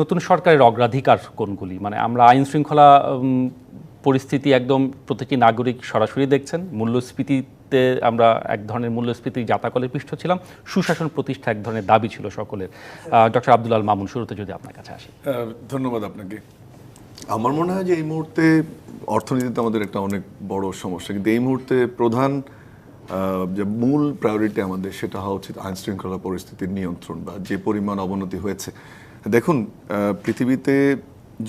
নতুন সরকারের অগ্রাধিকার কোনগুলি? মানে আমরা আইন শৃঙ্খলা পরিস্থিতি একদম প্রতিটি নাগরিক সরাসরি দেখছেন। মূল্যস্ফীতিতে আমরা এক ধরনের মূল্যস্ফীতি জাতাকলের পৃষ্ঠ ছিলাম। সুশাসন প্রতিষ্ঠা এক ধরনের দাবি ছিল সকলের। ডক্টর আব্দুল আল মামুন শুরুতে যদি আপনার কাছে আসি। ধন্যবাদ আপনাকে। আমার মনে হয় যে এই মুহূর্তে অর্থনীতিতে আমাদের একটা অনেক বড় সমস্যা। কিন্তু এই মুহূর্তে প্রধান যে মূল প্রায়োরিটি আমাদের সেটা হওয়া উচিত আইন শৃঙ্খলা পরিস্থিতির নিয়ন্ত্রণ বা যে পরিমাণ অবনতি হয়েছে। দেখুন পৃথিবীতে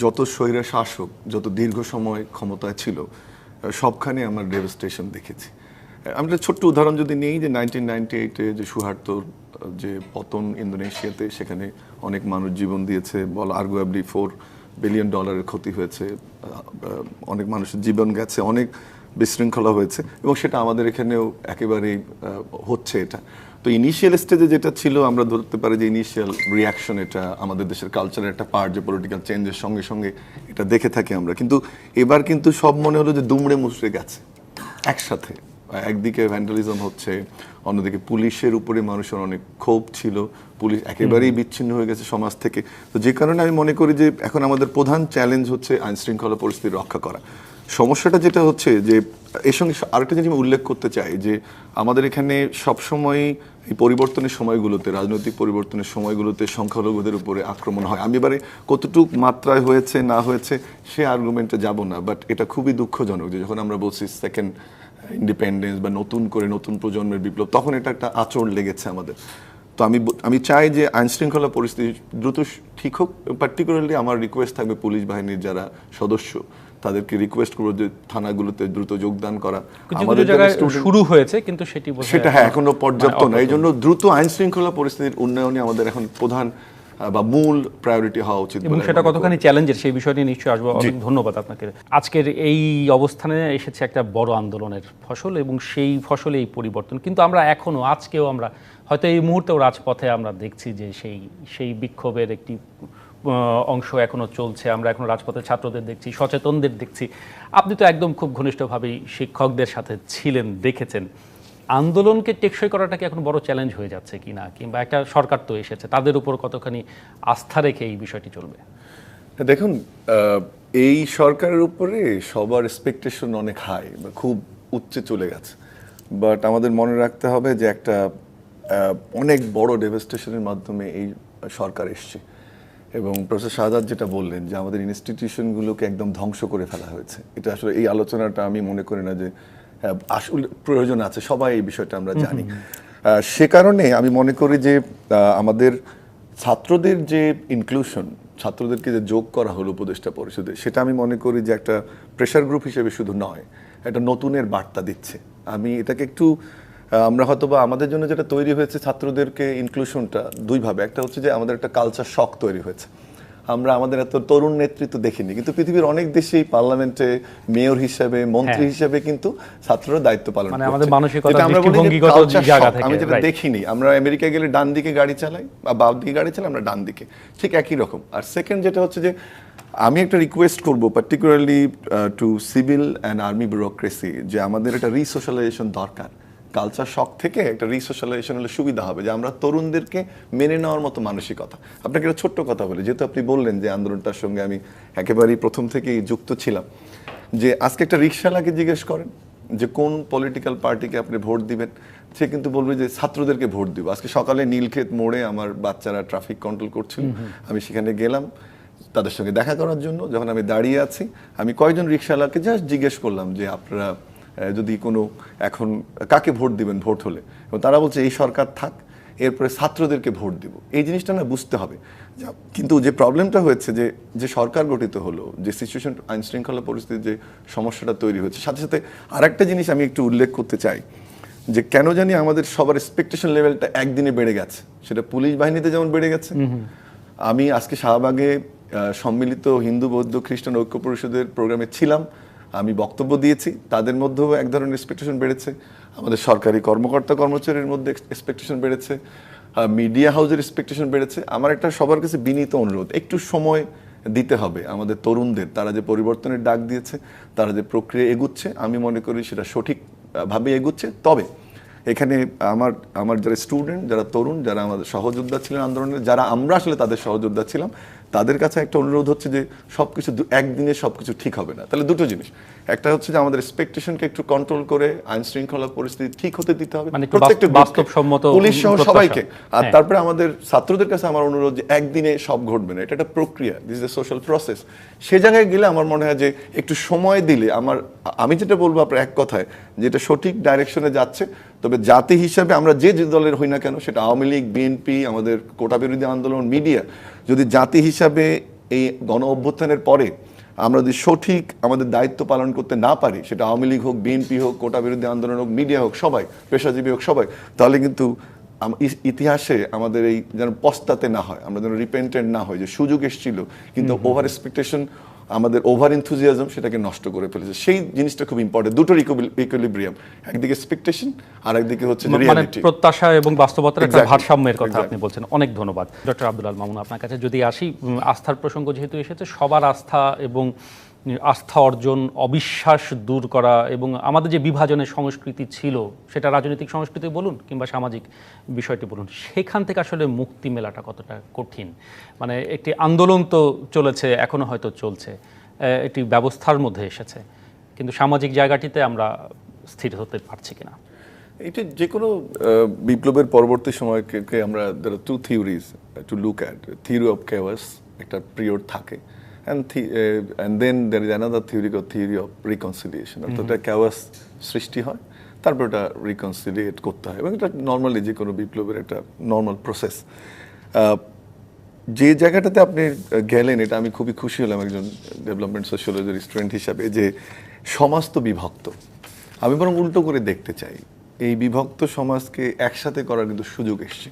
যত স্বৈরা শাসক, যত দীর্ঘ সময় ক্ষমতায় ছিল সবখানে আমরা ডেভাস্টেশন দেখেছি। আমি একটা ছোট্ট উদাহরণ যদি নিই যে নাইনটিন নাইনটি এইটে যে সুহার্তর যে পতন ইন্দোনেশিয়াতে, সেখানে অনেক মানুষ জীবন দিয়েছে, বল আর্গুয়াবলি ফোর বিলিয়ন ডলারের ক্ষতি হয়েছে অনেক মানুষের জীবন গেছে, অনেক বিশৃঙ্খলা হয়েছে, এবং সেটা আমাদের এখানেও একেবারেই হচ্ছে এটা। তো ইনিশিয়াল স্টেজে যেটা ছিল আমরা ধরতে পারি যে ইনিশিয়াল রিয়াকশন এটা আমাদের দেশের কালচারের একটা পার্ট যে পলিটিক্যাল চেঞ্জের সঙ্গে সঙ্গে এটা দেখে থাকি আমরা। কিন্তু এবার কিন্তু সব মনে হলো যে দুমড়ে মুচড়ে গেছে একসাথে। একদিকে ভ্যান্ডালিজম হচ্ছে অন্যদিকে পুলিশের উপরে মানুষের অনেক ক্ষোভ ছিল পুলিশ একেবারেই বিচ্ছিন্ন হয়ে গেছে সমাজ থেকে। তো যে কারণে আমি মনে করি যে এখন আমাদের প্রধান চ্যালেঞ্জ হচ্ছে আইন শৃঙ্খলা পরিস্থিতি রক্ষা করা। সমস্যাটা যেটা হচ্ছে যে এর সঙ্গে আরেকটা জিনিস আমি উল্লেখ করতে চাই যে আমাদের এখানে সবসময় এই পরিবর্তনের সময়গুলোতে, রাজনৈতিক পরিবর্তনের সময়গুলোতে সংখ্যালঘুদের উপরে আক্রমণ হয়। আমি এবারে কতটুক মাত্রায় হয়েছে, না হয়েছে, সে আর্গুমেন্টে যাব না বাট এটা খুবই দুঃখজনক যে যখন আমরা বলছি সেকেন্ড ইন্ডিপেন্ডেন্স বা নতুন করে নতুন প্রজন্মের বিপ্লব, তখন এটা একটা আচরণ লেগেছে আমাদের। তো আমি আমি চাই যে আইন শৃঙ্খলা পরিস্থিতি দ্রুত ঠিক হোক পার্টিকুলারলি আমার রিকোয়েস্ট থাকবে পুলিশ বাহিনীর যারা সদস্য। তাদেরকে রিকোয়েস্ট করব যে থানাগুলোতে দ্রুত যোগদান করা। কিছু জায়গায় শুরু হয়েছে কিন্তু সেটি সেটা হ্যাঁ এখনও মানে পর্যাপ্ত না এই জন্য দ্রুত আইন শৃঙ্খলা পরিস্থিতির উন্নয়নে আমাদের এখন প্রধান বা মূল প্রায়োরিটি হওয়া উচিত এবং সেটা কতখানি চ্যালেঞ্জের সেই বিষয়টি নিশ্চয়ই আসব। অনেক ধন্যবাদ আপনাকে। আজকের এই অবস্থানে এসেছে একটা বড় আন্দোলনের ফসল এবং সেই ফসলে এই পরিবর্তন। কিন্তু আমরা এখনও আজকেও আমরা হয়তো এই মুহূর্তেও রাজপথে আমরা দেখছি যে সেই সেই বিক্ষোভের একটি অংশ এখনও চলছে, আমরা এখন রাজপথে ছাত্রদের দেখছি, সচেতনদের দেখছি। আপনি তো একদম খুব ঘনিষ্ঠভাবেই শিক্ষকদের সাথে ছিলেন, দেখেছেন। আন্দোলনকে টেকসই করাটাকে এখন বড় চ্যালেঞ্জ হয়ে যাচ্ছে কিনা? কিংবা একটা সরকার তো এসেছে, তাদের উপর কতখানি আস্থা রেখে এই বিষয়টি চলবে? দেখুন এই সরকারের উপরে সবার এক্সপেকটেশন অনেক হাই খুব উচ্চে চলে গেছে। বাট আমাদের মনে রাখতে হবে যে একটা অনেক বড় ডেভাস্টেশনের মাধ্যমে এই সরকার এসছে। এবং প্রফেসর শাহাদ যেটা বললেন যে আমাদের ইনস্টিটিউশনগুলোকে একদম ধ্বংস করে ফেলা হয়েছে। এটা আসলে এই আলোচনাটা আমি মনে করি না যে আহ, আসলে প্রয়োজন আছে। সবাই এই বিষয়টা আমরা জানি। সে কারণে আমি মনে করি যে আমাদের ছাত্রদের যে ইনক্লুশন ছাত্রদেরকে যে যোগ করা হলো উপদেষ্টা পরিষদে সেটা আমি মনে করি যে একটা প্রেশার গ্রুপ হিসেবে শুধু নয় একটা নতুনের বার্তা দিচ্ছে। আমি এটাকে একটু আমরা হয়তো বা আমাদের জন্য যেটা তৈরি হয়েছে ছাত্রদেরকে ইনক্লুশনটা দুইভাবে। একটা হচ্ছে যে আমাদের একটা কালচার শক তৈরি হয়েছে। আমরা আমাদের এত তরুণ নেতৃত্ব দেখিনি কিন্তু পৃথিবীর অনেক দেশেই পার্লামেন্টে মেয়র হিসেবে মন্ত্রী হ্যাঁ। হিসেবে কিন্তু ছাত্ররা দায়িত্ব পালন মানে আমাদের মানসিকতা, যেটা আমরা বলি যে দৃষ্টিভঙ্গিগত জায়গা থেকে, আমি যেটা দেখিনি আমরা আমেরিকা গেলে ডান দিকে গাড়ি চালাই বা বাম দিকে গাড়ি চালাই আমরা ডান দিকে। ঠিক একই রকম। আর সেকেন্ড যেটা হচ্ছে যে আমি একটা রিকোয়েস্ট করব particularly to civil and army bureaucracy যে আমাদের একটা রিসোশ্যালাইজেশন দরকার। কালচার শখ থেকে একটা রিসোশ্যালাইজেশন হলে সুবিধা হবে যে আমরা তরুণদেরকে মেনে নেওয়ার মতো মানসিকতা। আপনাকে একটা ছোট্ট কথা বলি যেহেতু আপনি বললেন যে আন্দোলনটার সঙ্গে আমি একেবারেই প্রথম থেকেই যুক্ত ছিলাম যে আজকে একটা রিক্সাওয়ালাকে জিজ্ঞেস করেন যে কোন পলিটিক্যাল পার্টিকে আপনি ভোট দিবেন? সে কিন্তু বলবে যে ছাত্রদেরকে ভোট দিব। আজকে সকালে নীলক্ষেত মোড়ে আমার বাচ্চারা ট্রাফিক কন্ট্রোল করছিল। আমি সেখানে গেলাম তাদের সঙ্গে দেখা করার জন্য। যখন আমি দাঁড়িয়ে আছি আমি কয়েকজন রিক্সাওয়ালাকে জাস্ট জিজ্ঞেস করলাম যে আপনারা যদি কোনো এখন কাকে ভোট দিবেন ভোট হলে? এবং তারা বলছে এই সরকার থাক এরপরে ছাত্রদেরকে ভোট দিব। এই জিনিসটা না বুঝতে হবে। কিন্তু যে প্রবলেমটা হয়েছে যে যে সরকার গঠিত হলো যে সিচুয়েশন আইন শৃঙ্খলা পরিস্থিতির যে সমস্যাটা তৈরি হয়েছে সাথে সাথে আরেকটা জিনিস আমি একটু উল্লেখ করতে চাই যে কেন জানি আমাদের সবার এক্সপেকটেশন লেভেলটা একদিনে বেড়ে গেছে। সেটা পুলিশ বাহিনীতে যেমন বেড়ে গেছে। আমি আজকে শাহবাগে সম্মিলিত হিন্দু বৌদ্ধ খ্রিস্টান ঐক্য পরিষদের প্রোগ্রামে ছিলাম। আমি বক্তব্য দিয়েছি, তাদের মধ্যেও এক ধরনের এক্সপেকটেশন বেড়েছে। আমাদের সরকারি কর্মকর্তা কর্মচারীর মধ্যে এক্সপেকটেশন বেড়েছে মিডিয়া হাউসের এক্সপেকটেশন বেড়েছে। আমার একটা সবার কাছে বিনীত অনুরোধ, একটু সময় দিতে হবে আমাদের তরুণদের। তারা যে পরিবর্তনের ডাক দিয়েছে, তারা যে প্রক্রিয়া এগুচ্ছে, আমি মনে করি সেটা সঠিকভাবে এগুচ্ছে। তবে এখানে আমার আমার যারা স্টুডেন্ট যারা তরুণ, যারা আমাদের সহযোদ্ধা ছিলেন আন্দোলনে, যারা আমরা আসলে তাদের সহযোদ্ধা ছিলাম তাদের কাছে একটা অনুরোধ হচ্ছে যে সবকিছু দু- একদিনে সবকিছু ঠিক হবে না। তাহলে দুটো জিনিস। একটা হচ্ছে যে আমাদের এক্সপেকটেশনকে একটু কন্ট্রোল করে আইন শৃঙ্খলা পরিস্থিতি ঠিক হতে দিতে হবে। মানে প্রত্যেকটা বাস্তব- বাস্তবসম্মত পুলিশ সহ সবাইকে। আর হ্যাঁ। তারপরে আমাদের ছাত্রদের কাছে আমার অনুরোধ যে একদিনে সব ঘটবে না। এটা একটা প্রক্রিয়া। দিস এ সোশ্যাল প্রসেস সে জায়গায় গেলে আমার মনে হয় যে একটু সময় দিলে আমার আমি যেটা বলব আপনার এক কথায় যেটা সঠিক ডাইরেকশনে যাচ্ছে তবে জাতি হিসাবে আমরা যে যে দলের হই না কেন সেটা আওয়ামী লীগ বিএনপি আমাদের কোটা বিরোধী আন্দোলন মিডিয়া যদি জাতি হিসাবে এই গণ অভ্যুত্থানের পরে আমরা যদি সঠিক আমাদের দায়িত্ব পালন করতে না পারি সেটা আওয়ামী লীগ হোক বিএনপি হোক কোটা বিরোধী আন্দোলন হোক মিডিয়া হোক সবাই পেশাজীবী হোক সবাই তাহলে কিন্তু ইতিহাসে আমাদের এই যেন পস্তাতে না হয় আমরা যেন রিপেন্টেন্ট না হয় যে সুযোগ এসেছিল কিন্তু ওভার এক্সপেকটেশন আমাদের ওভার এনথুজিয়াজম সেটাকে নষ্ট করে ফেলেছে। সেই জিনিসটা খুব ইম্পর্টেন্ট দুটোর ইকুইলিব্রিয়াম একদিকে এক্সপেকটেশন আর একদিকে হচ্ছে মানে রিয়ালিটি প্রত্যাশা এবং বাস্তবতার একটা ভারসাম্যের কথা আপনি বলছেন। অনেক ধন্যবাদ। ডক্টর আব্দুল আল মামুন আপনার কাছে যদি আসি আস্থার প্রসঙ্গ যেহেতু এসেছে সবার আস্থা এবং আস্থা অর্জন, অবিশ্বাস দূর করা এবং আমাদের যে বিভাজনের সংস্কৃতি ছিল, সেটা রাজনৈতিক সংস্কৃতি বলুন কিংবা সামাজিক বিষয়টি বলুন, সেখান থেকে আসলে মুক্তি মেলাটা কতটা কঠিন? মানে একটি আন্দোলন তো চলেছে, এখনও হয়তো চলছে একটি ব্যবস্থার মধ্যে এসেছে, কিন্তু সামাজিক জায়গাটিতে আমরা স্থির হতে পারছি কিনা? এটা যে কোনো বিপ্লবের পরবর্তী সময়কে আমরা two theories to look at theory of chaos একটা পিরিয়ড থাকে। And and then there is another theory theory of reconciliation অর্থাৎ একটা কেওয়াস সৃষ্টি হয় তারপর ওটা রিকনসিলিয়েট করতে হয়। এবং এটা নর্মালি যে কোনো বিপ্লবের একটা নর্মাল প্রসেস যে জায়গাটাতে আপনি গেলেন এটা আমি খুবই খুশি হলাম একজন ডেভেলপমেন্ট সোশ্যোলজির স্টুডেন্ট হিসাবে যে সমাজ তো বিভক্ত। আমি বরং উল্টো করে দেখতে চাই। এই বিভক্ত সমাজকে একসাথে করার কিন্তু সুযোগ এসছে।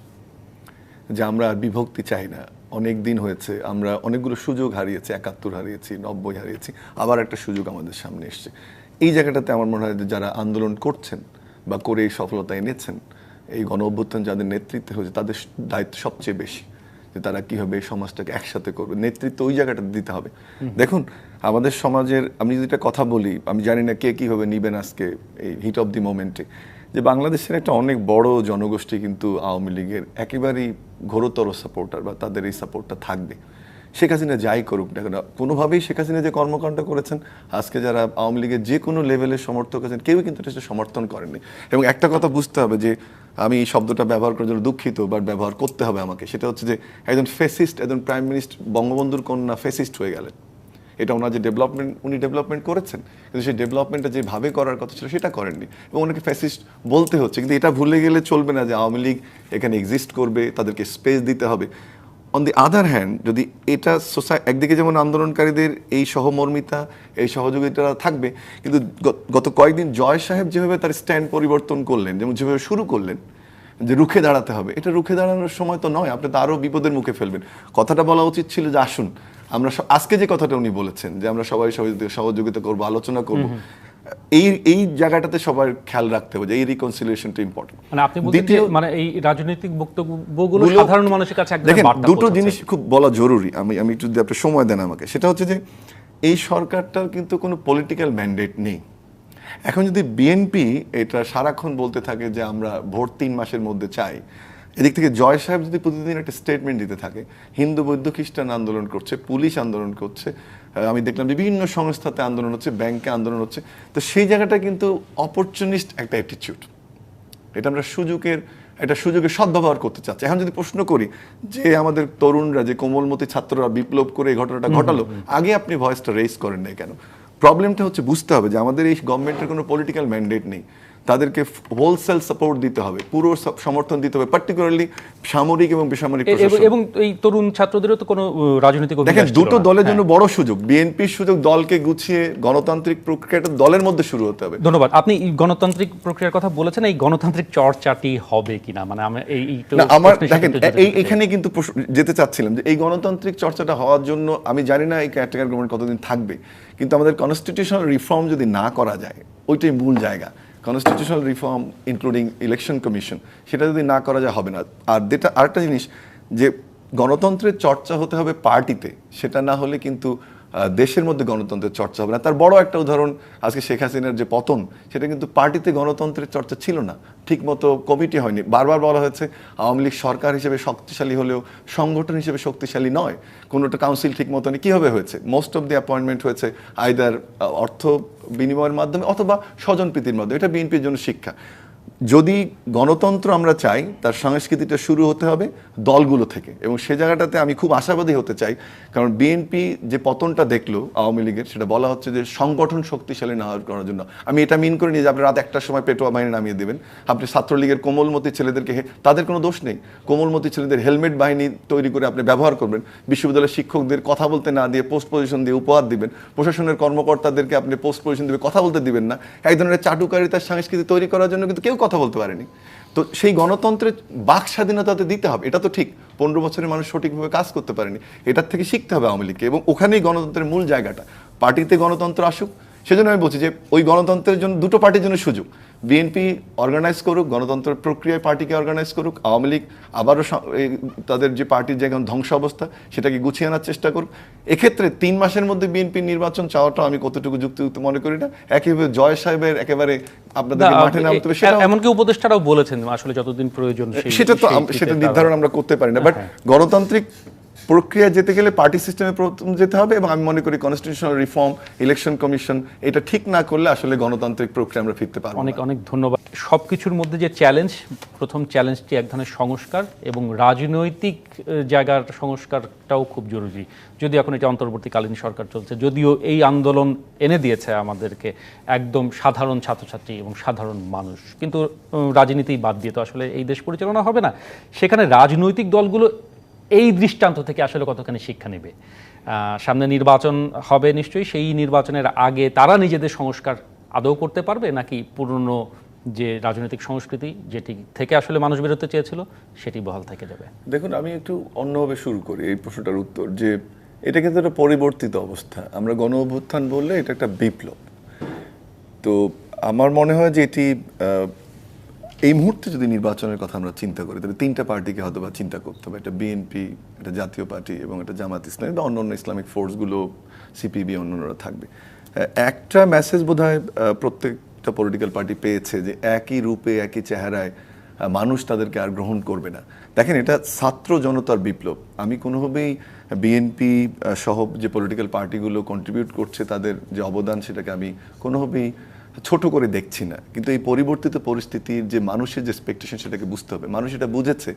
যে আমরা আর বিভক্তি চাই না। অনেক দিন হয়েছে আমরা অনেকগুলো সুযোগ হারিয়েছি একাত্তর হারিয়েছি নব্বই হারিয়েছি আবার একটা সুযোগ আমাদের সামনে এসছে। এই জায়গাটাতে আমার মনে হয় যারা আন্দোলন করছেন বা করে এই সফলতা এনেছেন এই গণ অভ্যুত্থান যাদের নেতৃত্বে হয়েছে তাদের দায়িত্ব সবচেয়ে বেশি যে তারা কীভাবে এই সমাজটাকে একসাথে করবে নেতৃত্ব ওই জায়গাটা দিতে হবে। দেখুন আমাদের সমাজের আমি যদি একটা কথা বলি আমি জানি না কে কীভাবে নিবেন আজকে এই হিট অফ দি মোমেন্টে যে বাংলাদেশের একটা অনেক বড় জনগোষ্ঠী কিন্তু আওয়ামী লীগের একেবারেই ঘোরতর সাপোর্টার বা তাদের এই সাপোর্টটা থাকবে। শেখ হাসিনা যাই করুক না কেন, কোনোভাবেই শেখ হাসিনা যে কর্মকাণ্ড করেছেন, আজকে যারা আওয়ামী লীগের যে কোনো লেভেলের সমর্থক আছেন, কেউই কিন্তু এটা সমর্থন করেনি এবং একটা কথা বুঝতে হবে যে, আমি এই শব্দটা ব্যবহার করার জন্য দুঃখিত বাট ব্যবহার করতে হবে আমাকে। সেটা হচ্ছে যে, একজন ফেসিস্ট একজন প্রাইম মিনিস্টার বঙ্গবন্ধুর কন্যা ফেসিস্ট হয়ে গেলেন। এটা ওনার যে ডেভেলপমেন্ট উনি ডেভেলপমেন্ট করেছেন। কিন্তু সেই ডেভেলপমেন্টটা যেভাবে করার কথা ছিল সেটা করেননি। এবং ওনাকে ফ্যাসিস্ট বলতে হচ্ছে। কিন্তু এটা ভুলে গেলে চলবে না যে আওয়ামী লীগ এখানে এক্সিস্ট করবে, তাদেরকে স্পেস দিতে হবে। অন দি আদার হ্যান্ড যদি এটা সোসাই একদিকে যেমন আন্দোলনকারীদের এই সহমর্মিতা, এই সহযোগিতা থাকবে, কিন্তু গত কয়েকদিন জয় সাহেব যেভাবে তার স্ট্যান্ড পরিবর্তন করলেন, যেমন যেভাবে শুরু করলেন, যে রুখে দাঁড়াতে হবে, এটা রুখে দাঁড়ানোর সময় তো নয়, আপনি তো আরও বিপদের মুখে ফেলবেন। কথাটা বলা উচিত ছিল যে আসুন আমরা আজকে যে কথাটা উনি বলেছেন যে আমরা সবাই সহযোগিতা সহযোগিতা করব আলোচনা করব এই এই জায়গাটাতে সবার খেয়াল রাখতে হবে যে এই রিকনসিলিয়েশনটা ইম্পর্টেন্ট মানে আপনি বলছেন যে মানে এই রাজনৈতিক বক্তব্যগুলো সাধারণ মানুষের কাছে একদম দেখেন দুটো জিনিস খুব বলা জরুরি। আমি আমি একটু যদি আপনি সময় দেন আমাকে। সেটা হচ্ছে যে এই সরকারটার কিন্তু কোনো পলিটিক্যাল ম্যান্ডেট নেই। এখন যদি বিএনপি এটা সারাক্ষণ বলতে থাকে যে আমরা ভোট তিন মাসের মধ্যে চাই এদিক থেকে জয় সাহেব যদি প্রতিদিন একটা স্টেটমেন্ট দিতে থাকে হিন্দু বৌদ্ধ খ্রিস্টান আন্দোলন করছে পুলিশ আন্দোলন করছে আমি দেখলাম বিভিন্ন সংস্থাতে আন্দোলন হচ্ছে ব্যাংকে আন্দোলন হচ্ছে তো সেই জায়গাটা কিন্তু অপরচুনিস্ট একটা অ্যাটিটিউড এটা আমরা সুযোগের একটা সুযোগের সদ্ব্যবহার করতে চাচ্ছি। এখন যদি প্রশ্ন করি যে আমাদের তরুণরা যে কোমলমতি ছাত্ররা বিপ্লব করে এই ঘটনাটা ঘটালো আগে আপনি ভয়েসটা রেজ করেন নাই কেন? প্রবলেমটা হচ্ছে বুঝতে হবে যে আমাদের এই গভর্নমেন্টের কোনো পলিটিক্যাল ম্যান্ডেট নেই। তাদেরকে হোলসেল সাপোর্ট দিতে হবে পুরো সমর্থন দিতে হবে পার্টিকুলারলি সামরিক এবং বেসামরিক এবং- এই তরুণ ছাত্রদেরও তো কোনো রাজনৈতিক দেখেন দুটো দলের জন্য হ্যাঁ। বড় সুযোগ বিএনপির সুযোগ দলকে গুছিয়ে গণতান্ত্রিক প্রক্রিয়াটা দলের মধ্যে শুরু হতে হবে। ধন্যবাদ। আপনি এই গণতান্ত্রিক প্রক্রিয়ার কথা বলেছেন এই গণতান্ত্রিক চর্চাটি হবে কিনা? মানে আমি এই আমার দেখেন এই এখানে কিন্তু যেতে চাচ্ছিলাম যে এই গণতান্ত্রিক চর্চাটা হওয়ার জন্য আমি জানি না এই ক্যাটাগরি গভর্নমেন্ট কতদিন থাকবে কিন্তু আমাদের কনস্টিটিউশনাল রিফর্ম যদি না করা যায় ওইটাই মূল জায়গা। Constitutional reform including election commission সেটা যদি না করা যায়, হবে না। আর যেটা, আরেকটা জিনিস, যে গণতন্ত্রের চর্চা হতে হবে পার্টিতে, সেটা না হলে কিন্তু দেশের মধ্যে গণতন্ত্রের চর্চা হবে না। তার বড় একটা উদাহরণ আজকে শেখ হাসিনার যে পতন, সেটা কিন্তু পার্টিতে গণতন্ত্রের চর্চা ছিল না। ঠিকমতো কমিটি হয়নি। বারবার বলা হয়েছে, আওয়ামী লীগ সরকার হিসেবে শক্তিশালী হলেও সংগঠন হিসেবে শক্তিশালী নয়। কোনোটা কাউন্সিল ঠিক মতো নেই। কীভাবে হয়েছে? মোস্ট অফ দি অ্যাপয়েন্টমেন্ট হয়েছে আইদার অর্থ বিনিময়ের মাধ্যমে অথবা স্বজনপ্রীতির মাধ্যমে। এটা বিএনপির জন্য শিক্ষা। যদি গণতন্ত্র আমরা চাই, তার সংস্কৃতিটা শুরু হতে হবে দলগুলো থেকে। এবং সে জায়গাটাতে আমি খুব আশাবাদী হতে চাই, কারণ বিএনপি যে পতনটা দেখল আওয়ামী লীগের, সেটা বলা হচ্ছে যে সংগঠন শক্তিশালী না করার জন্য। আমি এটা মিন করে নিয়ে যে আপনি রাত একটার সময় পেটোয়া বাহিনী নামিয়ে দেবেন। আপনি ছাত্রলীগের কোমলমতি ছেলেদেরকে তাদের কোনো দোষ নেই। কোমলমতি ছেলেদের হেলমেট বাহিনী তৈরি করে আপনি ব্যবহার করবেন। বিশ্ববিদ্যালয়ের শিক্ষকদের কথা বলতে না দিয়ে পোস্ট পজিশন দিয়ে উপহার দিবেন। প্রশাসনের কর্মকর্তাদেরকে আপনি পোস্ট পজিশন দিয়ে কথা বলতে দিবেন না। এক ধরনের চাটুকারিতার সংস্কৃতি তৈরি করার জন্য কিন্তু কেউ কথা বলতে পারেনি। তো সেই গণতন্ত্রের বাক স্বাধীনতাতে দিতে হবে। এটা তো ঠিক। পনেরো বছরের মানুষ সঠিকভাবে কাজ করতে পারেনি। এটার থেকে শিখতে হবে আওয়ামী লীগকে এবং ওখানেই গণতন্ত্রের মূল জায়গাটা। পার্টিতে গণতন্ত্র আসুক। সেজন্য আমি বলছি যে ওই গণতন্ত্রের জন্য দুটো পার্টির জন্য সুযোগ। বিএনপি অর্গানাইজ করুক গণতন্ত্রের প্রক্রিয়ায় পার্টিকে অর্গানাইজ করুক আওয়ামী লীগ আবারও তাদের যে পার্টির যে এখন ধ্বংস অবস্থা সেটাকে গুছিয়ে আনার চেষ্টা করুক। এক্ষেত্রে তিন মাসের মধ্যে বিএনপি নির্বাচন চাওয়াটা আমি কতটুকু যুক্তিযুক্ত মনে করি না। একইভাবে জয় সাহেবের একেবারে আপনাদের মাঠে নামতে হবে সেটা এমনকি উপদেষ্টারাও বলেছেন আসলে যতদিন প্রয়োজন সেটা তো সেটা নির্ধারণ আমরা করতে পারি না। বাট গণতান্ত্রিক প্রক্রিয়া যেতে গেলে পার্টি সিস্টেমে প্রথম যেতে হবে এবং আমি মনে করি কনস্টিটিউশনাল রিফর্ম ইলেকশন কমিশন এটা ঠিক না করলে আসলে গণতান্ত্রিক প্রক্রিয়া আমরা ফিরতে পারব অনেক অনেক ধন্যবাদ। সব কিছুর মধ্যে যে চ্যালেঞ্জ প্রথম চ্যালেঞ্জটি এক ধরনের সংস্কার এবং রাজনৈতিক জায়গার সংস্কারটাও খুব জরুরি। যদি এখন এটা অন্তর্বর্তীকালীন সরকার চলছে যদিও এই আন্দোলন এনে দিয়েছে আমাদেরকে একদম সাধারণ ছাত্রছাত্রী এবং সাধারণ মানুষ। কিন্তু রাজনীতি বাদ দিয়ে তো আসলে এই দেশ পরিচালনা হবে না। সেখানে রাজনৈতিক দলগুলো এই দৃষ্টান্ত থেকে আসলে কতখানি শিক্ষা নেবে? সামনে নির্বাচন হবে নিশ্চয়ই, সেই নির্বাচনের আগে তারা নিজেদের সংস্কার আদৌ করতে পারবে, নাকি পুরনো যে রাজনৈতিক সংস্কৃতি যেটি থেকে আসলে মানুষ বেরোতে চেয়েছিল, সেটি বহাল থেকে যাবে? দেখুন, আমি একটু অন্যভাবে শুরু করি এই প্রশ্নটার উত্তর, যে এটা কিন্তু একটা পরিবর্তিত অবস্থা। আমরা গণ অভ্যুত্থান বললে এটা একটা বিপ্লব। তো আমার মনে হয় যে এটি এই মুহূর্তে যদি নির্বাচনের কথা আমরা চিন্তা করি, তাহলে তিনটা পার্টিকে হয়তো বা চিন্তা করতে হবে। একটা বিএনপি একটা জাতীয় পার্টি এবং একটা জামাত ইসলামী বা অন্য অন্য ইসলামিক ফোর্সগুলো সিপিবি অন্যান্যরা থাকবে। একটা মেসেজ বোধ হয় প্রত্যেকটা পলিটিক্যাল পার্টি পেয়েছে যে একই রূপে, একই চেহারায় মানুষ তাদেরকে আর গ্রহণ করবে না। দেখেন, এটা ছাত্র জনতার বিপ্লব। আমি কোনোভাবেই বিএনপি সহ যে পলিটিক্যাল পার্টিগুলো কন্ট্রিবিউট করছে, তাদের যে অবদান, সেটাকে আমি কোনোভাবেই ছোট করে দেখছি না। কিন্তু এই পরিবর্তিত পরিস্থিতির যে মানুষের যে এক্সপেকটেশন সেটাকে বুঝতে হবে। মানুষ এটা বুঝেছে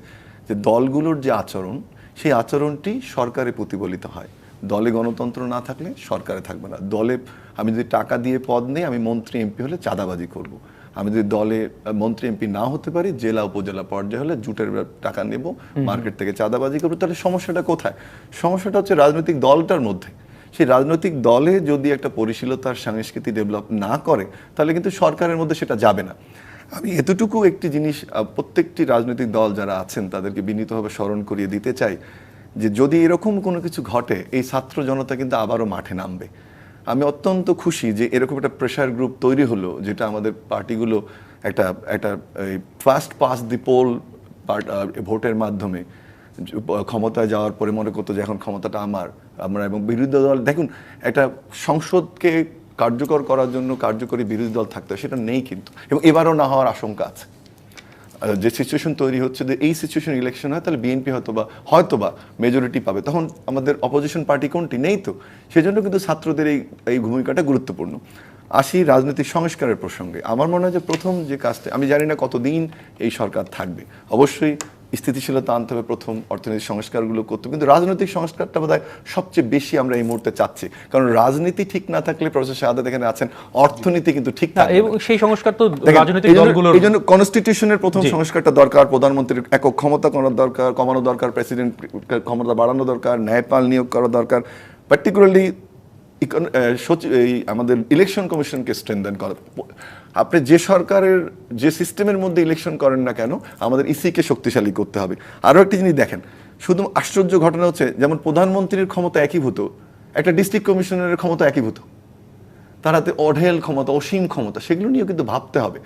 যে দলগুলোর যে আচরণ সেই আচরণটি সরকারে প্রতিফলিত হয়। দলে গণতন্ত্র না থাকলে সরকারে থাকবে না। দলে আমি যদি টাকা দিয়ে পদ নেই আমি মন্ত্রী এমপি হলে চাঁদাবাজি করব। আমি যদি দলে মন্ত্রী এমপি না হতে পারি জেলা উপজেলা পর্যায়ে হলে জুটের টাকা নেব মার্কেট থেকে চাঁদাবাজি করব। তাহলে সমস্যাটা কোথায়? সমস্যাটা হচ্ছে রাজনৈতিক দলটার মধ্যে। সেই রাজনৈতিক দলে যদি একটা পরিশীলতার সংস্কৃতি ডেভেলপ না করে, তাহলে কিন্তু সরকারের মধ্যে সেটা যাবে না। আমি এতটুকু একটি জিনিস প্রত্যেকটি রাজনৈতিক দল যারা আছেন, তাদেরকে বিনীতভাবে স্মরণ করিয়ে দিতে চাই যে যদি এরকম কোনো কিছু ঘটে, এই ছাত্র জনতা কিন্তু আবারও মাঠে নামবে। আমি অত্যন্ত খুশি যে এরকম একটা প্রেশার গ্রুপ তৈরি হলো, যেটা আমাদের পার্টিগুলো একটা একটা ফার্স্ট পাস দি পোল ভোটের মাধ্যমে ক্ষমতায় যাওয়ার পরে মনে করতো যে এখন ক্ষমতাটা আমার। আমরা এবং বিরোধী দল দেখুন, একটা সংসদকে কার্যকর করার জন্য কার্যকরী বিরোধী দল থাকতে সেটা নেই কিন্তু। এবং এবারও না হওয়ার আশঙ্কা আছে। যে সিচুয়েশন তৈরি হচ্ছে, যে এই সিচুয়েশন ইলেকশন হয়, তাহলে বিএনপি হয়তো বা হয়তো বা মেজরিটি পাবে। তখন আমাদের অপোজিশন পার্টি কোনটি নেই তো? সেজন্য কিন্তু ছাত্রদের এই এই ভূমিকাটা গুরুত্বপূর্ণ। আসি রাজনৈতিক সংস্কারের প্রসঙ্গে। আমার মনে হয় যে প্রথম যে কাজটা, আমি জানি না কতদিন এই সরকার থাকবে। অবশ্যই স্থিতিশীলতা আনতে হবে প্রথম অর্থনৈতিক সংস্কারগুলো করতে। কিন্তু রাজনৈতিক সংস্কারটা বোধহয় সবচেয়ে বেশি আমরা এই মুহূর্তে চাচ্ছি। কারণ রাজনীতি ঠিক না থাকলে প্রফেসর শাহাদ এখানে আছেন অর্থনীতি কিন্তু ঠিক না, এবং সেই সংস্কার তো রাজনৈতিক দলগুলোর এই জন্য কনস্টিটিউশনের প্রথম সংস্কারটা দরকার প্রধানমন্ত্রীর একক ক্ষমতা করার দরকার কমানো দরকার প্রেসিডেন্ট ক্ষমতা বাড়ানো দরকার ন্যায়পাল নিয়োগ করা দরকার। পার্টিকুলারলি এই আমাদের ইলেকশন কমিশনকে স্ট্রেনদেন করা। আপনি যে সরকারের যে সিস্টেমের মধ্যে ইলেকশন করেন না কেন আমাদের ইসিকে শক্তিশালী করতে হবে। আরও একটি জিনিস দেখেন শুধু আশ্চর্য ঘটনা হচ্ছে যেমন প্রধানমন্ত্রীর ক্ষমতা একীভূত একটা ডিস্ট্রিক্ট কমিশনারের ক্ষমতা একীভূত। তার হাতে অঢেল ক্ষমতা অসীম ক্ষমতা সেগুলো নিয়েও কিন্তু ভাবতে হবে।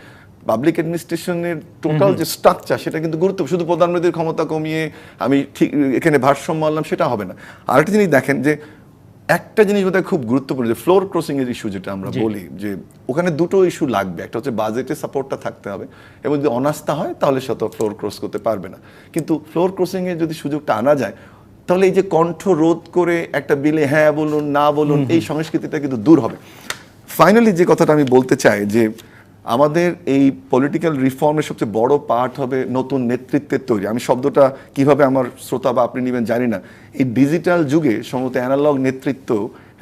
পাবলিক অ্যাডমিনিস্ট্রেশনের টোটাল যে স্ট্রাকচার সেটা কিন্তু গুরুত্ব শুধু প্রধানমন্ত্রীর ক্ষমতা কমিয়ে আমি ঠিক এখানে ভারসাম্য আনলাম সেটা হবে না। আরেকটা জিনিস দেখেন যে একটা জিনিস বোধহয় খুব গুরুত্বপূর্ণ যে ফ্লোর ক্রসিং এর ইস্যু যেটা আমরা বলি যে ওখানে দুটো ইস্যু লাগবে। একটা হচ্ছে বাজেটে সাপোর্টটা থাকতে হবে এবং যদি অনাস্থা হয় তাহলে সে তো ফ্লোর ক্রস করতে পারবে না। কিন্তু ফ্লোর ক্রসিং এর যদি সুযোগটা আনা যায় তাহলে এই যে কণ্ঠ রোধ করে একটা বিলে হ্যাঁ বলুন না বলুন এই সংস্কৃতিটা কিন্তু দূর হবে। ফাইনালি যে কথাটা আমি বলতে চাই যে আমাদের এই পলিটিক্যাল রিফর্মের সবচেয়ে বড় পার্ট হবে নতুন নেতৃত্বের তৈরি। আমি শব্দটা কীভাবে আমার শ্রোতা বা আপনি নেবেন জানি না। এই ডিজিটাল যুগে সম্ভবত অ্যানালগ নেতৃত্ব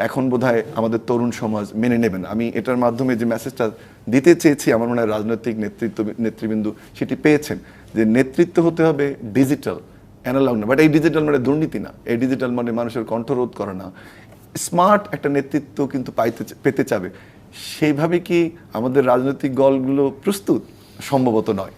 এখন বোধহয় আমাদের তরুণ সমাজ মেনে নেবেন আমি এটার মাধ্যমে যে মেসেজটা দিতে চেয়েছি, আমার মনে হয় রাজনৈতিক নেতৃত্ব, নেতৃবৃন্দু সেটি পেয়েছেন যে নেতৃত্ব হতে হবে ডিজিটাল অ্যানালগ না। বাট এই ডিজিটাল মানে দুর্নীতি না। এই ডিজিটাল মানে মানুষের কণ্ঠরোধ করে না। স্মার্ট একটা নেতৃত্ব কিন্তু পাইতে পেতে চাবে। সেইভাবে কি আমাদের রাজনৈতিক দলগুলো প্রস্তুত? সম্ভবত নয়।